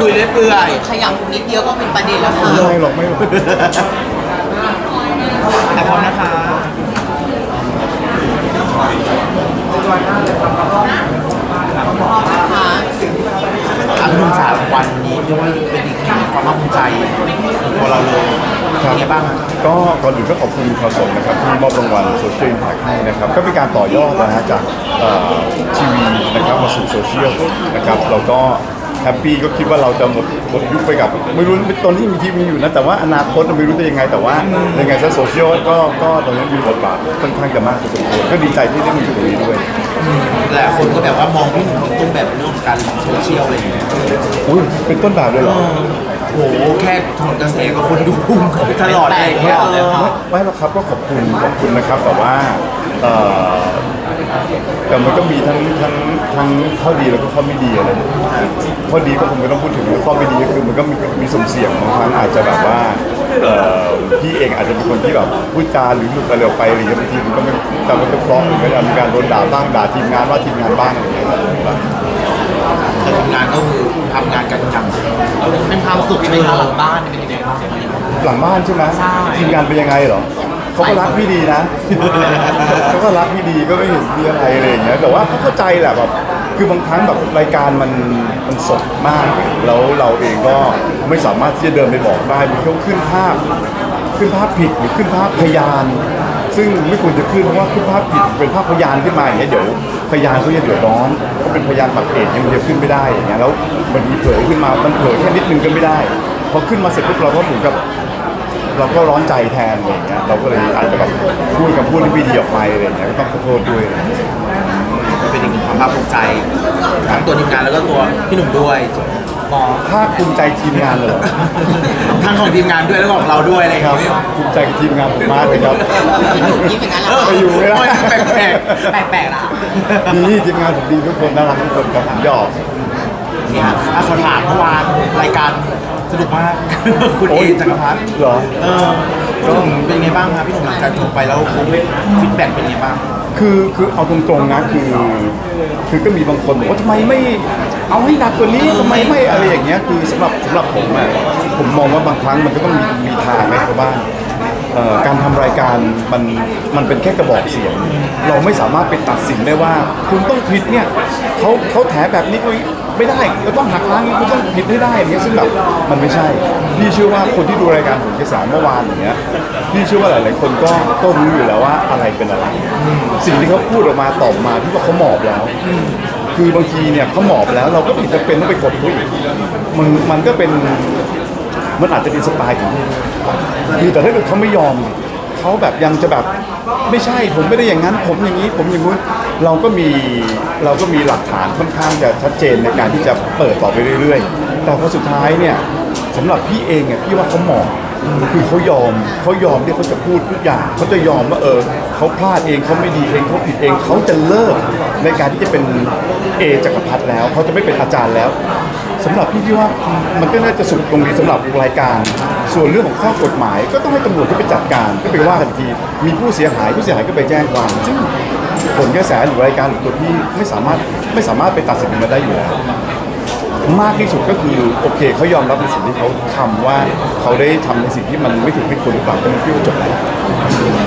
คุยเรื่อยเปื่อยขยับนิดเดียวก็เป็นประเด็นแล้วค่ะไม่หรอกไม่หรอกแต่พร้อมนะคะนะคะอันนุ่มสาววันนี้เรียกว่าเป็นอีกหนึ่งความภาคภูมิใจของตัวเราเลยเป็นไงบ้าง ก็ก่อนอื่นก็ขอบคุณข่าวสดนะครับที่มอบรางวัลโซเชียลอิมแพคให้นะครับก็เป็นการต่อยอดนะฮะจากเอ่อทีวีนะครับมาสู่โซเชียลนะครับเราก็ แฮปปี้ก็คิดว่าเราจะหมดหมดยุคไปกับ ไม่รู้ตอนนี้มีทีวีอยู่นะแต่ว่าอนาคตเราไม่รู้จะยังไง แต่ว่ายังไงซะโซเชียลก็ก็ตอนนี้มีบทบาทค่อนข้างจะมากพอสมควรก็ดีใจที่ได้มาอยู่ตรงนี้ด้วยหลายคนก็แบบว่ามองพี่หนุ่มเป็นต้นแบบเรื่องของการโซเชียลอะไรอย่างเงี้ยอุ้ยเป็นต้นแบบเลยเหรอโอ้โหแค่ทนกระแสกับคนดูตลอดอะไรอย่างเงี้ยเลยค่ะไม่หรอกครับก็ขอบคุณขอบคุณนะครับแต่ว่าเอ่อแต่มันก็มีทั้งทั้งทั้งข้อดีแล้วก็ข้อไม่ดีอะไรข้อดีก็คงไม่ต้องพูดถึงแล้วข้อไม่ดีก็คือมันก็มีมีสมเสี่ยงบางครั้งอาจจะแบบว่าเอ่อพี่เองอาจจะเป็นคนที่แบบพูดจาหรือหลุดอะไรออกไปอะไรอย่างเงี้ยบางทีมันก็ไม่แต่มันก็เพราะมันก็จะมีการโดนด่าบ้างด่าทีมงานว่าทีมงานบ้างอะไรอย่างเงี้ย แต่ทำงานก็คือทำงานกันอย่างเป็นความสุขใช่ไหมคะหลังบ้านเป็นยังไงบ้าง หลังบ้านใช่ไหมใช่ ทีมงานเป็นยังไงเหรอเขาก็รักพี่ดีนะ เขาก็รักพี่ดีก็ไม่เห็นมีอะไรอะไรอย่างเงี้ยแต่ว่าเขาเข้าใจแหละแบบคือบางครั้งแบบรายการมันมันสดมาก แล้วเราเองก็ไม่สามารถที่จะเดินไปบอกได้มีเขาขึ้นภาพ ขึ้นภาพผิดหรือขึ้นภาพพยาน ซึ่งไม่ควรจะขึ้นเพราะว่าขึ้นภาพผิดเป็นภาพพยานขึ้นมาอย่างเงี้ยเดี๋ยวพยานเขาจะเดือดร้อนก็เป็นพยานปากเอกยังจะขึ้นไม่ได้อย่างเงี้ยแล้วมันมีเผยขึ้นมามันเผยแค่นิดนึงก็ไม่ได้พอขึ้นมาเสร็จปุ๊บเราก็เหมือนกับเราก็ร้อนใจแทนอะไรอย่างเงี้ยเราก็เลยอาจจะแบบพูดกับพูดที่ไม่ดีออกไปอะไรอย่างเงี้ยก็ต้องขอโทษด้วยนะ เป็นอีกหนึ่งความภาคภูมิใจทั้งตัวทีมงานแล้วก็ตัวพี่หนุ่มด้วยภาคภูมิใจทีมงานเลยเหรอทั้งของทีมงานด้วยแล้วก็ของเราด้วยอะไรอย่างครับเงี้ยภูมิใจกับทีมงานผมมากเลยครับพี่หนุ่มยิ้มอย่างนั้นเหรอไปอยู่ไม่ได้แปลกแปลกแปลกๆนะดีทีมงานผมดีทุกคนน่ารักทุกคนครับผมหยอกๆเนี่ยอะขอถามเมื่อวานรายการสนุกมาก คุณเอโอ้ยจักรพัฒน์เหรอ เออก็เป็นไงบ้างครับพี่หนุ่มหลังจากจบไปแล้วฟีดแบ็กเป็นไงบ้าง คือคือเอาตรงๆนะคือคือก็มีบางคนบอกว่าทำไมไม่เอาให้หนักกว่านี้ทำไมไม่อะไรอย่างเงี้ยคือสำหรับสำหรับผมอะผมมองว่าบางครั้งมันก็ต้องมีมีทางให้เขาบ้าง อ่อการทำรายการมันมันเป็นแค่กระบอกเสียง เราไม่สามารถไปตัดสินได้ว่า คุณต้องผิดเนี่ยเขาเขาแถแบบนี้เขาไม่ได้เราต้องหักล้างนี้คุณต้องผิดให้ได้อย่างเงี้ยซึ่งแบบมันไม่ใช่พี่เชื่อว่าคนที่ดูรายการผลกระแสเมื่อวานอย่างเงี้ยพี่เชื่อว่าหลาย ๆ คนก็ก็รู้อยู่แล้วว่าอะไรเป็นอะไร สิ่งที่เขาพูดออกมาตอบมาพี่ว่าเขาหมอบแล้วคือบางทีเนี่ยเขาหมอบแล้วเราก็ไม่จำเป็นต้องไปกดเขาอีกมันมันก็เป็น มันอาจจะเป็นสไตล์ของพี่คือแต่ถ้าเกิดเขาไม่ยอมเขาแบบยังจะแบบไม่ใช่ผมไม่ได้อย่างนั้น ผมอย่างนี้ผมอย่างนู้นเราก็มีเราก็มีหลักฐานค่อนข้างจะชัดเจนในการที่จะเปิดต่อไปเรื่อย ๆ แต่พอสุดท้ายเนี่ยสำหรับพี่เองเนี่ยพี่ว่าเขาเหมอบคือเขายอมเขายอมที่เขาจะพูดทุกอย่างเขาจะยอมว่าเออเขาพลาดเองเขาไม่ดีเองเขาผิดเองเขาจะเลิกในการที่จะเป็นเอจักรพรรดิแล้วเขาจะไม่เป็นอาจารย์แล้ว สำหรับพี่พี่ว่ามันก็น่าจะสุดตรงนี้สำหรับรายการ ส่วนเรื่องของข้อกฎหมาย ก็ต้องให้ตำรวจที่ไปจัดการ ก็ไปว่ากันที มีผู้เสียหายผู้เสียหายก็ไปแจ้งความซึ่งผลกระแสหรือรายการหรือตัวพี่ไม่สามารถไม่สามารถไปตัดสินมันได้อยู่แล้ว มากที่สุดก็คือโอเคเขายอมรับในสิ่งที่เขาทำว่าเขาได้ทำในสิ่งที่มันไม่ถูกไม่ควรหรือเปล่าก็นั้นพี่ว่าจบแล้ว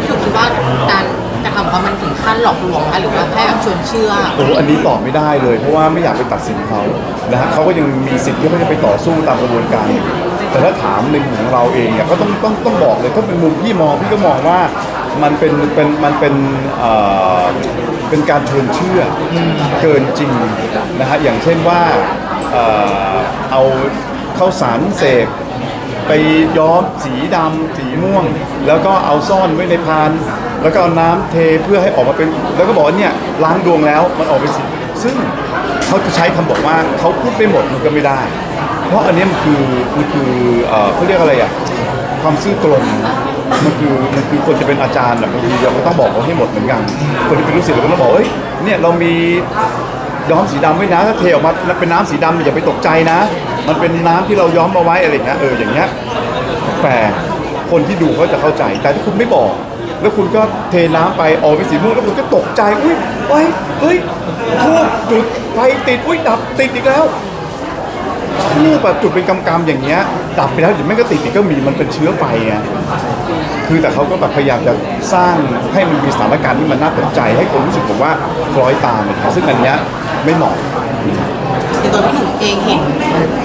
พี่หนุ่มคิดว่าการกระทำของเขามันถึงขั้นหลอกลวงไหมหรือว่าแค่แบบชวนเชื่อ โอ้อันนี้ตอบไม่ได้เลย เพราะว่าไม่อยากไปตัดสินเขานะฮะเขาก็ยังมีสิทธิ์ที่เขาจะไปต่อสู้ตามกระบวนการอยู่แต่ถ้าถามในมุมของเราเองเนี่ยก็ต้องต้องต้องบอกเลยถ้าเป็นมุมพี่มองพี่ก็มองว่ามันเป็นเป็นมันเป็นเอ่อเป็นการชวนเชื่ออเกินจริงนะฮะอย่างเช่นว่า เอ่อเอาข้าวสารเสกไปย้อมสีดำสีม่วง แล้วก็เอาซ่อนไว้ในพาน แล้วก็เอาน้ำเทเพื่อให้ออกมาเป็น แล้วก็บอกว่าเนี่ยล้างดวงแล้วมันออกเป็นสีซึ่งเขาจะใช้คำบอกว่าเขาพูดไม่หมดมันก็ไม่ได้ เพราะอันเนี้ยมันคือมันคือเอ่อเขาเรียกอะไรอะ ความซื่อตรงมันคือมันคือคนจะเป็นอาจารย์อะบางทีเราก็ต้องบอกเขาให้หมดเหมือนกัน คนที่เป็นลูกศิษย์เราก็ต้องบอกเอ้ยเนี่ยเรามี ย้อมสีดำไว้นะถ้าเทออกมาแล้วเป็นน้ำสีดำอย่าไปตกใจนะ มันเป็นน้ำที่เราย้อมมาไว้อะไรอย่างเงี้ยเอออย่างเงี้ยแฝงคนที่ดูเขาจะเข้าใจ แต่ถ้าคุณไม่บอก แล้วคุณก็เทน้ำไปออกเป็นสีม่วงแล้วคุณก็ตกใจอุ้ยเฮ้ยเฮ้ยทูบจุดไฟติดอุ้ยดับติดอีกแล้วทูบอะจุดเป็นกำๆอย่างเงี้ยดับไปแล้วเดี๋ยวแม่งก็ติดอีกก็มีมันเป็นเชื้อไฟไงคือแต่เขาก็แบบพยายามจะสร้างให้มันมีสถานการณ์ที่มันน่าสนใจ ให้คนรู้สึกผมว่าคล้อยตามนะซึ่งอันเนี้ย ไม่เหมาะในตัวพี่หนุ่มเองเห็น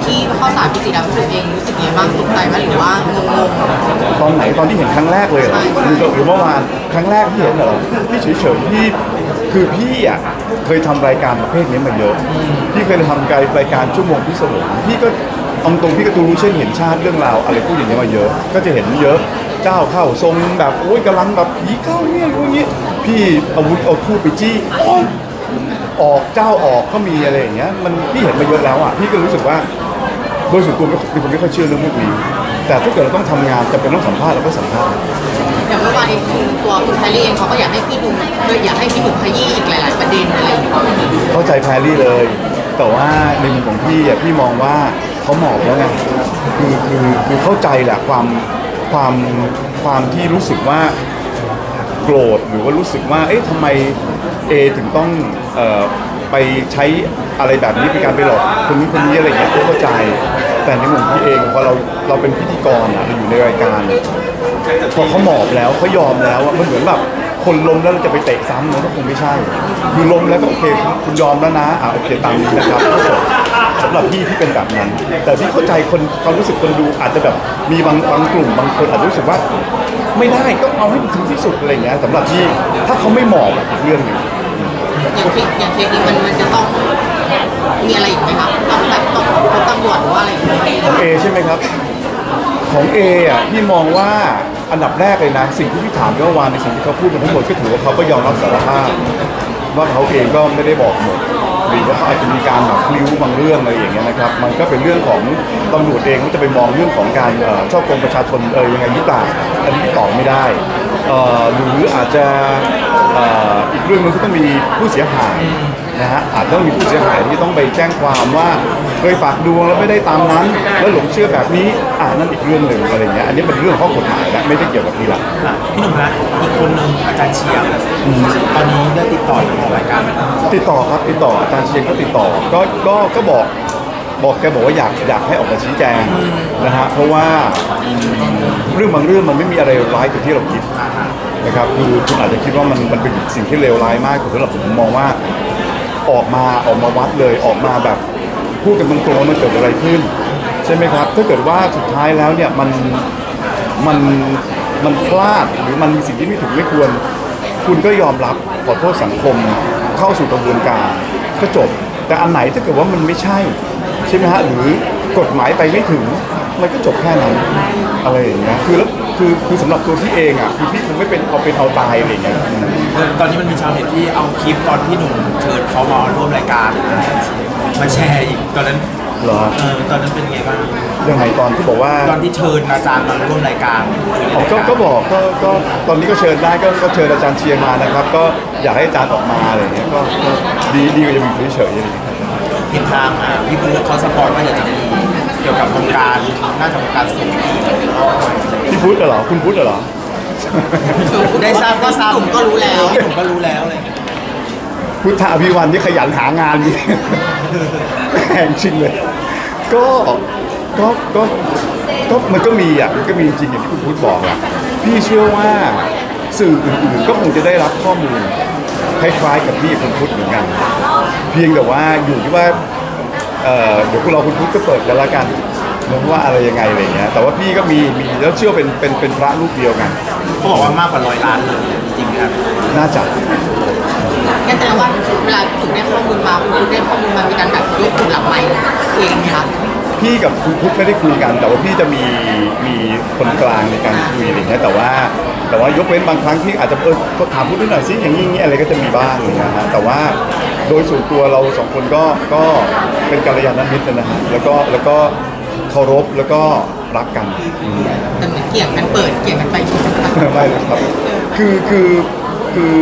ที่ข้าวสารพี่สีดำพี่หนุ่มเองรู้สึกยังไงบ้างตกใจไหมหรือว่างงตอนไหนตอนที่เห็นครั้งแรกเลยเหรอหรือหรือเมื่อวานครั้งแรกที่เห็นเหรอพี่เฉยๆพี่คือพี่อะเคยทำรายการประเภทนี้มาเยอะพี่เคยทำการรายการชั่วโมงพิศวงพี่ก็เอาตรงพี่ก็ตูรู้เช่นเห็นชาติเรื่องราวอะไรพูดอย่างนี้ยมาเยอะ ก็จะเห็นเยอะเจ้าเข้าทรงแบบโอ้ยกำลังแบบผีเข้าเนี่ยอย่างนี้พี่อาวุธเอาทูบไปจี้โอ๊ย ออกเจ้าออกก็มีอะไรอย่างเงี้ยมันพี่เห็นมาเยอะแล้วอะพี่ก็รู้สึกว่าโดยส่วนตัวเป็นคนไม่ค่อยเชื่อเรื่องพวกนี้ แต่ถ้าเกิดเราต้องทำงานจะเป็นต้องสัมภาษณ์เราก็สัมภาษณ์ๆอย่างเมื่อวานเองคือตัวคุณแพรรี่เองเขาก็อยากให้พี่หนุ่มโดยอยากให้พี่หนุ่มขยี้อีกหลาย ๆ ประเด็นอะไรอย่างเงี้ยเข้าใจแพรรี่เลย แต่ว่าในมุมของพี่อะพี่มองว่าเขาหมอบแล้วไงคือคือคือเข้าใจแหละความความความที่รู้สึกว่า โกรธหรือว่ารู้สึกว่า เอ๊ะทำไม เอถึงต้องเอ่อไปใช้อะไรแบบนี้เป็นการไปหลอกคนนี้คนนี้อะไรอย่างเงี้ยเข้าใจ แต่ในมุมพี่เองพอเราเราเป็นพิธีกรอะเราอยู่ในรายการพอเขาหมอบแล้วเขายอมแล้วอะมันเหมือนแบบ คนล้มแล้วเราจะไปเตะซ้ำมันก็คงไม่ใช่ คือล้มแล้วก็โอเคคุณยอมแล้วนะอ่าโอเคตามนี้นะครับก็จบสำหรับพี่ที่เป็นแบบนั้น แต่พี่เข้าใจคนความรู้สึกคนดูอาจจะแบบมีบางบางกลุ่มบางคนอาจจะรู้สึกว่า ไม่ได้ก็เอาให้ถึงที่สุดอะไรอย่างเงี้ยสำหรับพี่ถ้าเขาไม่หมอบอะอีกเรื่องหนึ่งอย่างเคสอย่างเคสนี้มันมันจะต้องมีอะไรอีกไหมครับต้องแบบต้องพบตำรวจหรือว่าอะไรอีกไหมของเอใช่ไหมครับ ของเออะพี่มองว่า อันดับแรกเลยนะสิ่งที่พี่ถามเมื่อวานในสิ่งที่เขาพูดมาทั้งหมดก็ถือว่าเขาก็ยอมรับสารภาพว่าเขาเองก็ไม่ได้บอกหมดหรือว่าเขาอาจจะมีการแบบพลิ้วบางเรื่องอะไรอย่างเงี้ยนะครับ มันก็เป็นเรื่องของตำรวจเองก็จะไปมองเรื่องของการเอ่อชอบโกงประชาชนเออยังไงหรือเปล่าอันนี้ตอบไม่ได้หรืออาจจะอ,อ,อีกเรื่องหนึงก็ต้องมีผู้เสียหาย นะฮะอาจจะต้องมีผู้เสียหายที่ต้องไปแจ้งความว่าเคยฝากดวงแล้วไม่ได้ตามนั้น แล้วหลงเชื่อแบบนี้อ่านั่นอีกเรื่องหนึ่งอะไรเงี้ยอันนี้เป็นเรื่องข้อกฎหมายและไม่ได้เกี่ยวกับทีหลังอะพี่หนุ่มฮะอีกคนหนึ่งอาจารย์เชียงตอนนี้ได้ติดต่ออยู่ในรายการไหมครับติดต่อครับติดต่ออาจารย์เชียงก็ติดต่อก็ก็ก็บอกบอกแกบอกว่าอยากอยากให้ออกมาชี้แจงนะฮะเพราะว่าอืมเรื่องบางเรื่องมันไม่มีอะไรร้ายกว่าที่เราคิดนะครับคือคุณอาจจะคิดว่ามันมันเป็นสิ่งที่เลวร้ายมากแต่สำหรับผมมองว่า ออกมาออกมาวัดเลยออกมาแบบพูดกันตรงๆว่ามันเกิดอะไรขึ้น ใช่ไหมครับ ถ้าเกิดว่าสุดท้ายแล้วเนี่ยมันมันมันพลาดหรือมันมีสิ่งที่ไม่ถูกไม่ควร คุณก็ยอมรับขอโทษสังคมเข้าสู่กระบวนการก็จบ แต่อันไหนถ้าเกิดว่ามันไม่ใช่ ใช่ไหมฮะหรือกฎหมายไปไม่ถึงมันก็จบแค่นั้นอะไรอย่างเงี้ยคือแล้วคือคือสำหรับตัวพี่เองอะคือพี่คงไม่เป็นเอาเป็นเอาตายอะไรอย่างเงี้ย ตอนนี้มันมีชาวเน็ตที่เอาคลิปตอนที่หนุ่มเชิญเขามาร่วมรายการมาแชร์อีกตอนนั้นเหรอเออตอนนั้นเป็นไงบ้างยังไงตอนที่บอกว่าตอนที่เชิญอาจารย์มาร่วมรายการคุยในอ๋อรายก็การก็บอกก็ก็ตอนนี้ก็เชิญได้ก็ก็เชิญอาจารย์เชียงมานะครับ ก็อยากให้อาจารย์ออกมาอะไรอย่างเงี้ยก็ก็ดีดีกว่าจะมีเฉยๆอะไรอย่างเงี้ยเห็นทางอะพี่บูธเขาสปอยว่าเดี๋ยวจะมีเกี่ยวกับวงการน่าจะวงการสูงอีกพี่พุทธเหรอคุณพุทธเหรอ ได้ทราบได้ทราบกลุ่มก็รู้แล้วพี่หนุ่มก็รู้แล้วเลยพุทธอภิวันที่ขยันหางานดีแห่งจริงเลย ก็ก็ก็ก็มันก็มีอะมันก็มีจริงอย่างที่คุณพุทธบอกอะพี่เชื่อว่าสื่ออื่นๆก็คงจะได้รับข้อมูลคล้ายๆกับพี่คุณพุทธเหมือนกัน เพียงแต่ว่าอยู่ที่ว่าเอ่อเดี๋ยวพวกเราคุณพุทธก็เปิดกันละกันนะ ว่าอะไรยังไงอะไรเงี้ยแต่ว่าพี่ก็มีมีแล้วเชื่อเป็นเป็นเป็นพระรูปเดียวกันเขาบอกว่ามากกว่าร้อยล้านเลยจริงๆครับน่าจะงั้นแสดงว่าเวลาพี่หนุ่มได้ข้อมูลมาคุณพูดได้ข้อมูลมามีการแบบยกกลุ่มหลังไมค์เองไหมคะพี่กับคุณพุทธไม่ได้คุยกัน แต่ว่าพี่จะมีมีคนกลางในการคุยอะไรเงี้ยแต่ว่าแต่ว่ายกเว้นบางครั้งที่อาจจะเออก็ถามพุทธหน่อยสิอย่างนี้อย่างนี้อะไรก็จะมีบ้างอะไรเงี้ยฮะแต่ว่าโดยส่วนตัวเราสองคนก็ก็เป็นกัลยาณมิตรนะฮะแล้วก็แล้วก็ เคารพแล้วก็รักกันอืม แต่เหมือนเกี่ยงกันเปิดเกี่ยงกันไปเกี่ยงกันมาไม่เลยครับ คือคือคือ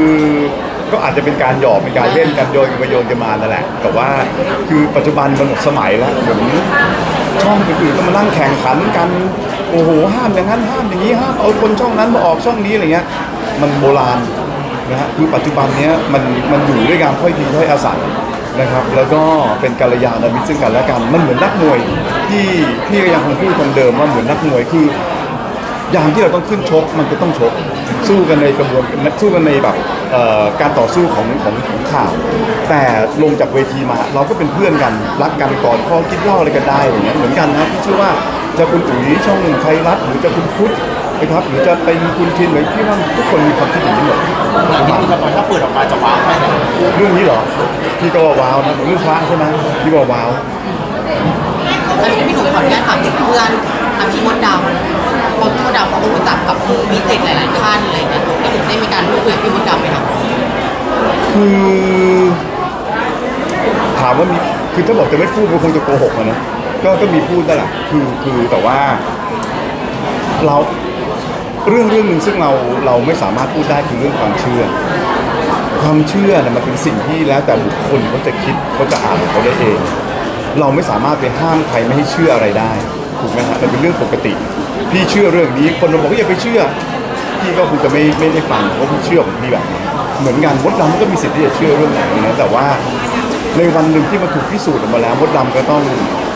ก็อาจจะเป็นการหยอกเป็นการเล่นกันโยนกันมาโยนกันมานั่นแหละ แต่ว่าคือปัจจุบันมันหมดสมัยแล้วเหมือนช่องอื่นๆก็มานั่งแข่งขันกันโอ้โหห้ามอย่างนั้นห้ามอย่างนี้ห้ามเอาคนช่องนั้นมาออกช่องนี้อะไรเงี้ย มันโบราณนะฮะคือปัจจุบันเนี้ยมันมันอยู่ด้วยการค่อยทีค่อยอาศัยนะครับ แล้วก็เป็นกัลยาณมิตรซึ่งกันและกันมันเหมือนนักมวย ที่พี่ก็ยังคงพูดคงเดิมว่าเหมือนนักมวยคืออย่างที่เราต้องขึ้นชกมันก็ต้องชกสู้กันในกระบวนสู้กันในแบบเอ่อการต่อสู้ของของของข่าว แต่ลงจากเวทีมา เราก็เป็นเพื่อนกันรักกันก่อนข้อคิดเล่าอะไรกันได้อย่างเงี้ยเหมือนกันนะพี่เชื่อว่าจะคุณอุ๋ยช่องไทยรัฐหรือจะคุณพุทธนะครับหรือจะเป็นคุณทินหรือพี่ว่าทุกคนมีความคิดอย่างนี้หมดหลังที่พี่ละครถ้าเปิดออกมาจะว้าวแค่ไหนเรื่องนี้เหรอพี่ก็ว้าวนะเรื่องพระใช่ไหมพี่ว่าว้าว แล้วทีนี้พี่หนุ่มขออนุญาตถามถึงเพื่อนทางพี่มดดำพอพี่มดดำเขาก็รู้จักกับพิเศษหลายๆท่านอะไรเงี้ยพี่หนุ่มได้มีการพูดคุยกับพี่มดดำไหมครับคือถามว่ามีคือถ้าบอกจะไม่พูดมันคงจะโกหกอะนะก็ก็มีพูดนั่นแหละคือคือแต่ว่า เราเรื่องเรื่องหนึ่งซึ่งเราเราไม่สามารถพูดได้คือเรื่องความเชื่อ ความเชื่อเนี่ยมันเป็นสิ่งที่แล้วแต่บุคคลเขาจะคิดเขาจะอ่านของเขาได้เอง เราไม่สามารถไปห้ามใครไม่ให้เชื่ออะไรได้ถูกไหมฮะมันเป็นเรื่องปกติ พี่เชื่อเรื่องนี้ คนมาบอกว่าอย่าไปเชื่อ พี่ก็คงจะไม่ไม่ได้ฟังเพราะพี่เชื่อของพี่แบบนี้เหมือนกันมดดำก็มีสิทธิ์ที่จะเชื่อเรื่องไหนนะแต่ว่าในวันหนึ่งที่มันถูกพิสูจน์ออกมาแล้วมดดำก็ต้อง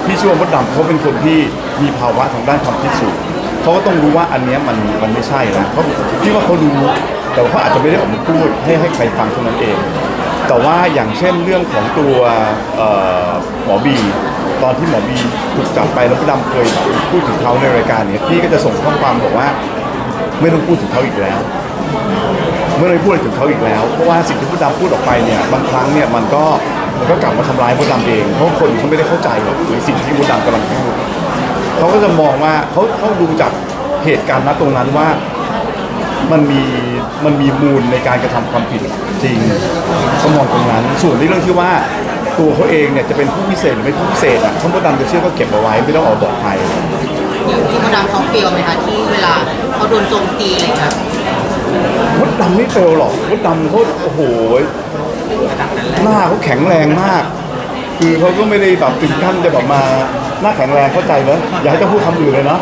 พี่เชื่อว่ามดดำเขาเป็นคนที่มีภาวะทางด้านความคิดสูงเขาก็ต้องรู้ว่าอันนี้มันมันไม่ใช่นะเขาพี่ว่าเขารู้แต่ว่าเขาอาจจะไม่ได้ออกมาพูดให้ให้ใครฟังเท่านั้นเอง แต่ว่าอย่างเช่นเรื่องของตัวหมอบีตอนที่หมอบีถูกจับไปแล้วพี่ดำเคยพูดถึงเขาในรายการเนี้พี่ก็จะส่งข้อความบอกว่า ไม่ต้องพูดถึงเขาอีกแล้วไม่ต้องพูดถึงเขาอีกแล้ว เพราะว่าสิ่งที่พี่ดำพูดออกไปเนี่ยบางครั้งเนี่ยมันก็มันก็กลับมาทำร้ายมดดำเองเพราะคนเขาไม่ได้เข้าใจหรอกในสิ่งที่มดดำกำลังพูดเขาก็จะมองว่าเขาเขาดูจากเหตุการณ์ณตรงนั้นว่า มันมีมันมีมูลในการกระทำความผิดจริงเขามองตรงนั้น ส่วนในเรื่องที่ว่าตัวเขาเองเนี่ยจะเป็นผู้พิเศษหรือไม่ผู้พิเศษอะเขามดดำจะเชื่อก็เก็บเอาไว้ไม่ต้องเอาบอกใคร อย่างพี่มดดำเขาเฟลไหมคะที่เวลาเขาโดนโจมตีอะไรเงี้ยมดดำไม่เฟลหรอกมดดำเขาโอ้โหหน้าเขาแข็งแรงมาก คือเขาก็ไม่ได้แบบถึงขั้นจะแบบมาหน้าแข็งแรงเข้าใจไหมอย่าให้เจ้าพูดคำอื่นเลยเนาะ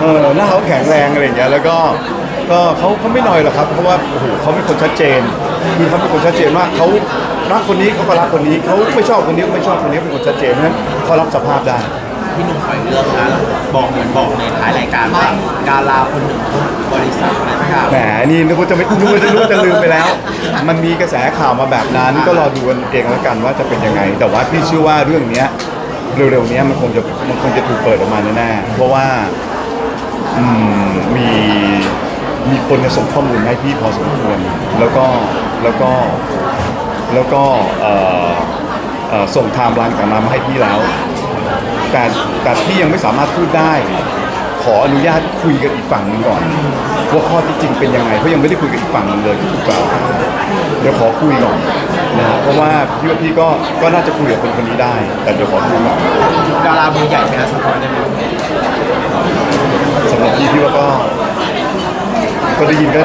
เออหน้าเขาแข็งแรงอะไรอย่างเงี้ยแล้วก็ ก็เขาเขาไม่น้อยหรอกครับ เพราะว่าโอ้โหเขาเป็นคนชัดเจน คือเขาเป็นคนชัดเจนว่าเขารักคนนี้เขาก็รักคนนี้เขาไม่ชอบคนนี้ก็ไม่ชอบคนนี้เป็นคนชัดเจนเพราะฉะนั้นเขารับสภาพได้ พี่หนุ่มขออีกเรื่องนะบอกเหมือนบอกในท้ายรายการว่าดาราคนหนึ่งบริษัทอะไรสักอย่างแหมนี่นึกว่าจะไม่นึกว่าจะนึกว่าจะลืมไปแล้ว มันมีกระแสข่าวมาแบบนั้นก็รอดูกันเองแล้วกันว่าจะเป็นยังไง แต่ว่าพี่เชื่อว่าเรื่องเนี้ยเร็วๆเนี้ยมันคงจะมันคงจะถูกเปิดออกมาแน่ๆเพราะว่าอืมมี มีคนเนี่ยส่งข้อมูลมาให้พี่พอสมควร แล้วก็แล้วก็แล้วก็เอ่อเอ่อส่งไทม์ไลน์ต่างๆมาให้พี่แล้ว แต่แต่พี่ยังไม่สามารถพูดได้ ขออนุญาตคุยกับอีกฝั่งหนึงก่อนว่าข้อที่จริงเป็นยังไงเพราะยังไม่ได้คุยกับอีกฝั่งหนึงเลยที่ถูกกล่าวหาเดี๋ยวขอคุยก่อนนะฮะเพราะว่าพี่ว่าพี่ก็ก็น่าจะคุยกับคนคนนี้ได้ แต่เดี๋ยวขอคุยก่อน ดาราเบอร์ใหญ่ไหมครับสปอยได้ไหมสำหรับพี่พี่ว่าก็ ก็ได้ยินก็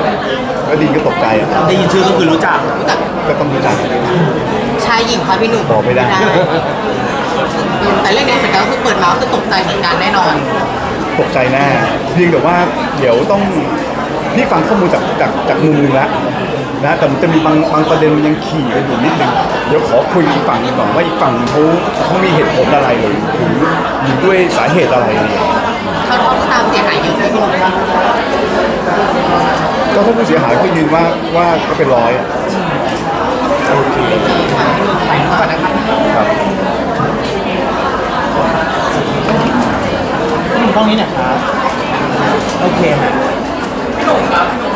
ก็ได้ยินก็ตกใจอะได้ยินชื่อก็คือรู้จัก รู้จักก็ต้องรู้จักชายหญิงคะพี่หนุ่มบอกไม่ได้ แต่เรื่องนี้เหมือนกันก็คือเปิดมาก็คือตกใจเหมือนกันแน่นอน ตกใจแน่เพียงแต่ว่าเดี๋ยวต้องพี่ฟังข้อมูลจากจากจากมุมหนึ่งแล้วนะแต่มันจะมีบางบางประเด็นมันยังขี่กันอยู่นิดนึงเดี๋ยวขอคุยอีกฝั่งหนึงก่อนว่าอีกฝั่งเขาเขามีเหตุผลอะไรเลยหรือหรือด้วยสาเหตุอะไรเนี่ยเขาเท่าที่ ก็ถ้าผู้เสียหายก็ยืนว่าว่าก็เป็นร้อยโอเคครับกล้องนี้เนี่ยครับโอเคฮะ พี่หนุ่มครับ